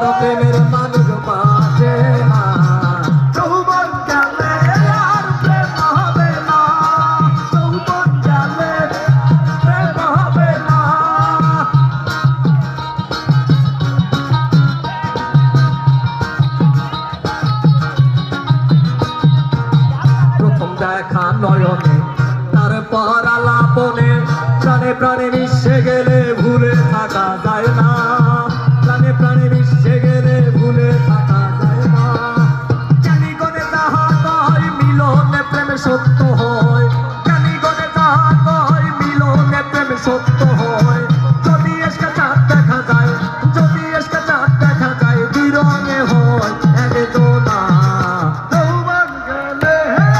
তোমার প্রেমের মানুষ বাঁচে না। তোমার জালে আর তারপর আলাপনে, প্রাণে প্রাণে মিশে গেলে ভুলে থাকা যায় না।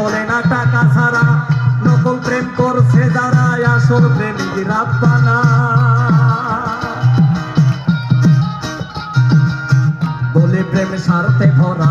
চলে না টাকা ছাড়া, নকল প্রেম করছে যারা আসল প্রেমিক রাব্বানা বলে প্রেম সারতে ভরা